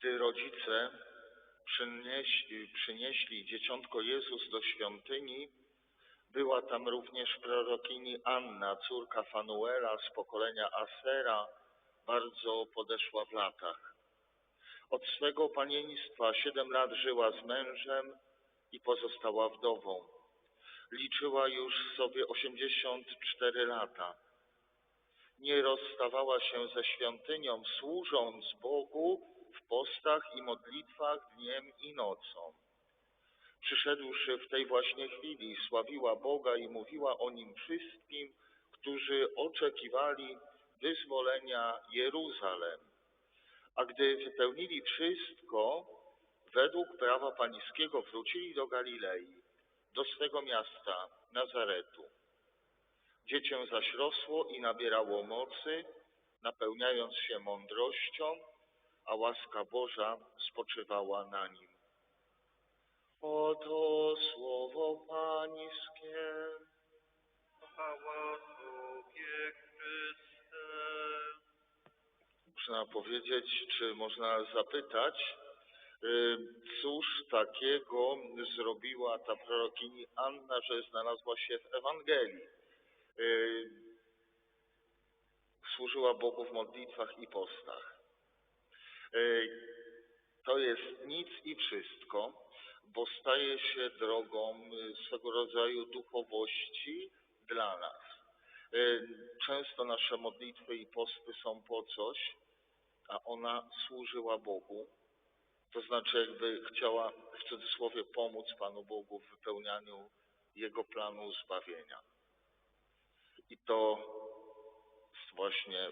Gdy rodzice przynieśli, przynieśli dzieciątko Jezus do świątyni, była tam również prorokini Anna, córka Fanuela z pokolenia Asera, bardzo podeszła w latach. Od swego panieństwa siedem lat żyła z mężem i pozostała wdową. Liczyła już sobie 84 lata. Nie rozstawała się ze świątynią, służąc Bogu w postach i modlitwach dniem i nocą. Przyszedłszy w tej właśnie chwili, sławiła Boga i mówiła o Nim wszystkim, którzy oczekiwali wyzwolenia Jeruzalem. A gdy wypełnili wszystko, według prawa pańskiego wrócili do Galilei, do swego miasta, Nazaretu. Dziecię zaś rosło i nabierało mocy, napełniając się mądrością, a łaska Boża spoczywała na nim. Oto słowo Pańskie. Chwała Tobie, Chryste. Można powiedzieć, czy można zapytać, y, cóż takiego zrobiła ta prorokini Anna, że znalazła się w Ewangelii. Y, Służyła Bogu w modlitwach i postach. Y, To jest nic i wszystko, bo staje się drogą y, swego rodzaju duchowości dla nas. Y, Często nasze modlitwy i posty są po coś, a ona służyła Bogu, to znaczy jakby chciała w cudzysłowie pomóc Panu Bogu w wypełnianiu Jego planu zbawienia. I to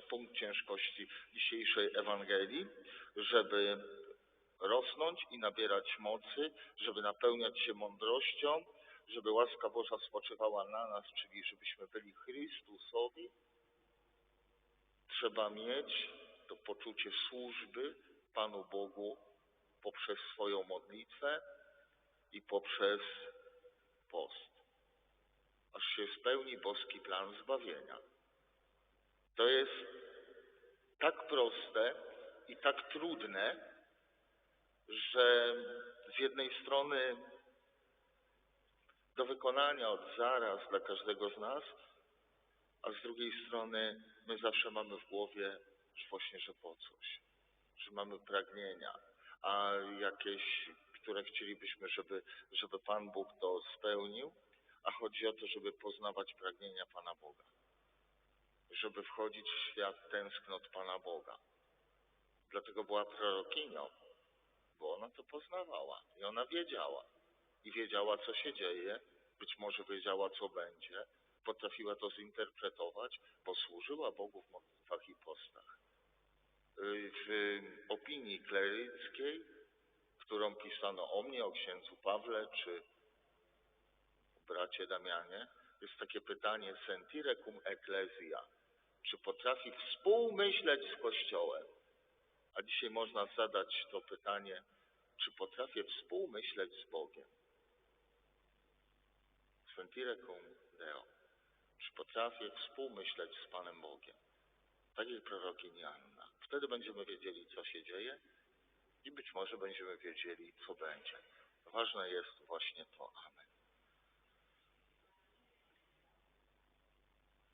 punkt ciężkości dzisiejszej Ewangelii, żeby rosnąć i nabierać mocy, żeby napełniać się mądrością, żeby łaska Boża spoczywała na nas, czyli żebyśmy byli Chrystusowi, trzeba mieć to poczucie służby Panu Bogu poprzez swoją modlitwę i poprzez post, aż się spełni boski plan zbawienia. To jest tak proste i tak trudne, że z jednej strony do wykonania od zaraz dla każdego z nas, a z drugiej strony my zawsze mamy w głowie że właśnie, że po coś, że mamy pragnienia, a jakieś, które chcielibyśmy, żeby, żeby Pan Bóg to spełnił, a chodzi o to, żeby poznawać pragnienia Pana Boga, żeby wchodzić w świat tęsknot Pana Boga. Dlatego była prorokinią, bo ona to poznawała i ona wiedziała. I wiedziała, co się dzieje, być może wiedziała, co będzie, potrafiła to zinterpretować, bo służyła Bogu w modlitwach i postach. Y, W opinii kleryckiej, którą pisano o mnie, o księdzu Pawle, czy bracie Damianie, jest takie pytanie sentire cum ecclesia. Czy potrafi współmyśleć z Kościołem? A dzisiaj można zadać to pytanie, czy potrafię współmyśleć z Bogiem? Sentire cum Deo. Czy potrafię współmyśleć z Panem Bogiem? Tak jak prorokini Anna. Wtedy będziemy wiedzieli, co się dzieje i być może będziemy wiedzieli, co będzie. Ważne jest właśnie to. Amen.